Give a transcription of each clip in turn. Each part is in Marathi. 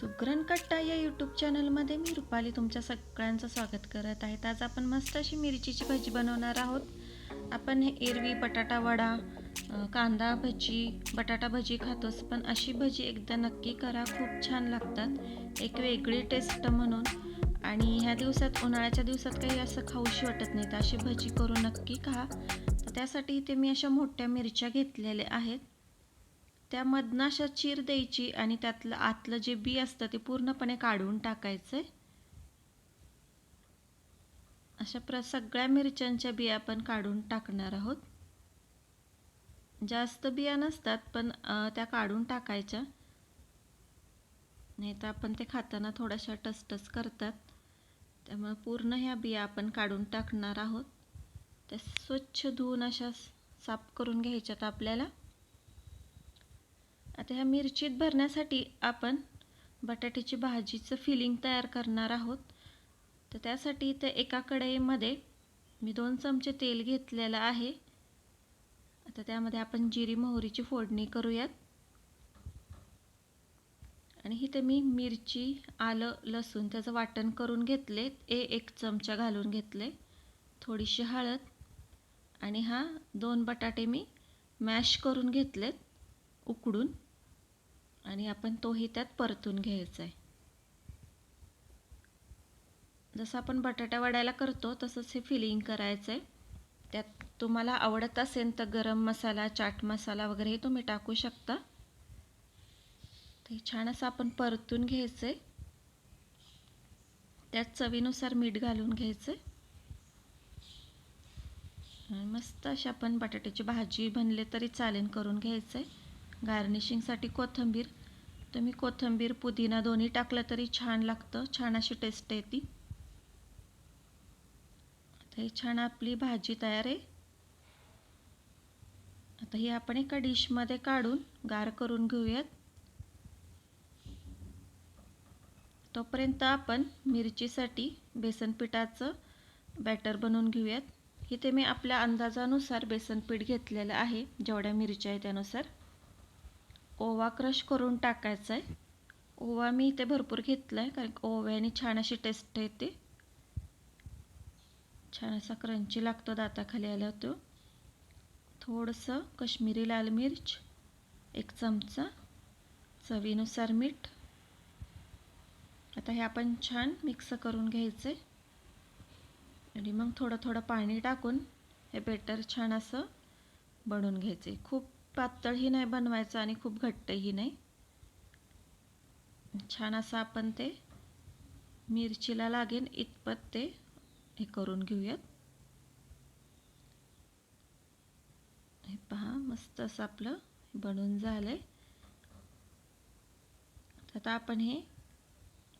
सुग्रण कट्टा या यूट्यूब चॅनलमध्ये मी रुपाली तुमच्या सगळ्यांचं स्वागत करत आहे. आज आपण मस्त अशी मिरचीची भाजी बनवणार आहोत. आपण हे एरवी बटाटा वडा कांदा भजी बटाटा भजी खातोच पण अशी भजी एकदा नक्की करा. खूप छान लागतात. एक वेगळी टेस्ट म्हणून. आणि ह्या दिवसात उन्हाळ्याच्या दिवसात काही असं खाऊशी वाटत नाही. तर अशी भजी करून नक्की खा. तर त्यासाठी इथे मी अशा मोठ्या मिरच्या घेतलेल्या आहेत. त्यामधनं अशा चीर द्यायची आणि त्यातलं आतलं जे बी असतं ते पूर्णपणे काढून टाकायचं आहे अशा प्र सगळ्या मिरच्यांच्या बिया आपण काढून टाकणार आहोत. जास्त बिया नसतात पण त्या काढून टाकायच्या. नाही तर आपण ते खाताना थोड्याशा टसटस करतात. त्यामुळे पूर्ण ह्या बिया आपण काढून टाकणार आहोत. त्या स्वच्छ धुवून अशा साफ करून घ्यायच्यात आपल्याला. आता ह्या मिरचीत भरण्यासाठी आपण बटाट्याची भाजीचं फिलिंग तयार करणार आहोत. तर त्यासाठी इथं एका कढईमध्ये मी दोन चमचे तेल घेतलेलं आहे. आता त्यामध्ये आपण जिरी मोहरीची फोडणी करूयात. आणि इथे मी मिरची आलं लसूण त्याचं वाटण करून घेतले. ए एक चमचा घालून घेतले. थोडीशी हळद आणि हा दोन बटाटे मी मॅश करून घेतलेत उकडून. आणि आपण तोही त्यात परतून घ्यायचा आहे जसं आपण बटाटा वड्याला करतो तसंच हे फिलिंग करायचं आहे त्यात तुम्हाला आवडत असेल तर गरम मसाला चाट मसाला वगैरे हे तुम्ही टाकू शकता. ते छान असं आपण परतून घ्यायचं आहे त्यात चवीनुसार मीठ घालून घ्यायचं आहे मस्त अशी आपण बटाट्याची भाजी बनले तरी चालेल करून घ्यायचं आहे गार्निशिंगसाठी कोथिंबीर. तुम्ही कोथिंबीर पुदिना दोन्ही टाकलं तरी छान लागतं. छान अशी टेस्ट येते. आता ही छान आपली भाजी तयार आहे. आता ही आपण एका डिशमध्ये काढून गार करून घेऊयात. तोपर्यंत आपण मिरचीसाठी बेसन पिठाचं बॅटर बनवून घेऊयात. इथे मी आपल्या अंदाजानुसार बेसन पीठ घेतलेलं आहे. जेवढ्या मिरच्या आहे त्यानुसार. ओवा क्रश करून टाकायचा आहे ओवा मी इथे भरपूर घेतला आहे कारण ओव्याने छान अशी टेस्ट येते. छान असा क्रंची लागतो दाताखाली आला तो थोडंसं कश्मीरी लाल मिर्च एक चमचा चवीनुसार मीठ. आता हे आपण छान मिक्स करून घ्यायचं आहे आणि मग थोडं थोडं पाणी टाकून हे बेटर छान असं बनवून घ्यायचं आहे खूप पातळही नाही बनवायचं आणि खूप घट्टही नाही. छान असं आपण ते मिरचीला लागेल इतपत ते हे करून घेऊयात. हे पहा मस्त असं आपलं बनून झालंय. आता आपण हे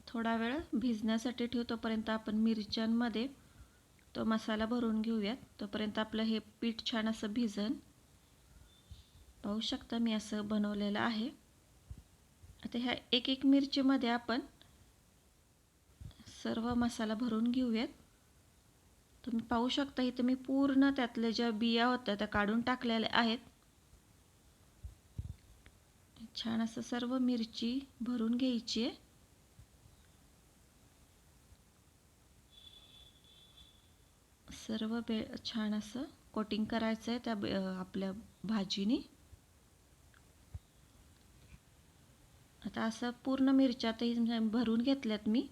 थोडा वेळ भिजण्यासाठी ठेवू तोपर्यंत आपण मिरच्यांमध्ये तो मसाला भरून घेऊयात. तोपर्यंत आपलं हे पीठ छान असं भिजन. पाहू शकता मी असं बनवलेलं आहे. आता ह्या एक एक मिरचीमध्ये आपण सर्व मसाला भरून घेऊयात. तुम्ही पाहू शकता इथे मी पूर्ण त्यातल्या ज्या बिया होत्या त्या काढून टाकलेल्या आहेत. छान असं सर्व मिरची भरून घ्यायची आहे. सर्व बे छान असं कोटिंग करायचं आहे त्या आपल्या भाजीनी. आता असं पूर्ण मिरच्यातही भरून घेतल्यात मी.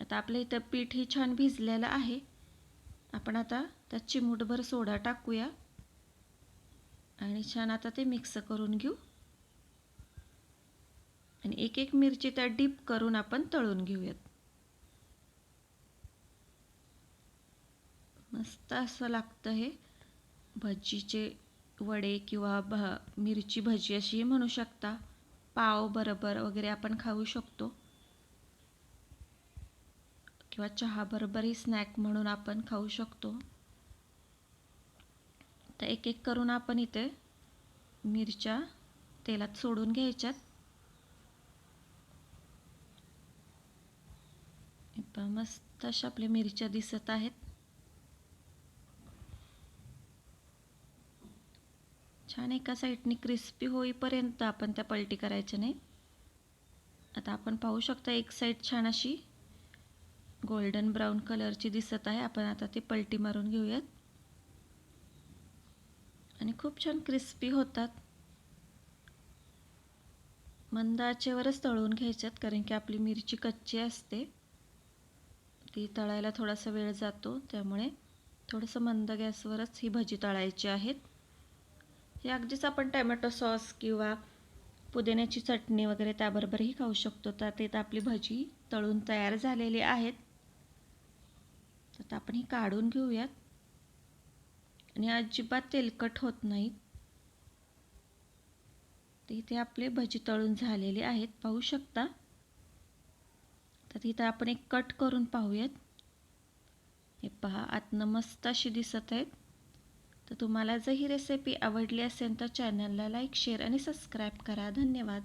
आता आपल्या इथं पीठही छान भिजलेलं आहे. आपण आता त्यात चिमूटभर सोडा टाकूया. आणि छान आता ते मिक्स करून घेऊ. आणि एक एक मिरची त्यात डीप करून आपण तळून घेऊयात. मस्त असं लागतं हे. भजीचे वडे किंवा भ मिरची भजी अशी म्हणू शकता. पाव बरोबर वगैरे आपण खाऊ शकतो. किंवा चहा बरोबरही स्नॅक म्हणून आपण खाऊ शकतो. तर एक एक करून आपण इथे मिरच्या तेलात सोडून घ्यायच्यात. मस्त अशा आपल्या मिरच्या दिसत आहेत. छान एका साईडने क्रिस्पी होईपर्यंत आपण त्या पलटी करायच्या नाही. आता आपण पाहू शकता एक साईड छान अशी गोल्डन ब्राऊन कलरची दिसत आहे. आपण आता ती पलटी मारून घेऊयात. आणि खूप छान क्रिस्पी होतात. मंद आचेवरच तळून घ्यायच्यात कारण की आपली मिरची कच्ची असते. ती तळायला थोडासा वेळ जातो त्यामुळे थोडंसं मंद गॅसवरच ही भजी तळायची आहेत. हे अगदीच आपण टॅमॅटो सॉस किंवा पुदिन्याची चटणी वगैरे त्याबरोबरही खाऊ शकतो. तर ते आपली भजी तळून तयार झालेली आहेत. तर आपण ही काढून घेऊयात. आणि अजिबात तेलकट होत नाहीत तर इथे आपले भजी तळून झालेले आहेत. पाहू शकता. तर इथं आपण एक कट करून पाहूयात. हे पहा आतनं मस्त अशी दिसत आहेत. तर तुम्हाला जर ही रेसिपी आवडली असेल तर चॅनलला लाईक शेअर आणि सबस्क्राईब करा. धन्यवाद.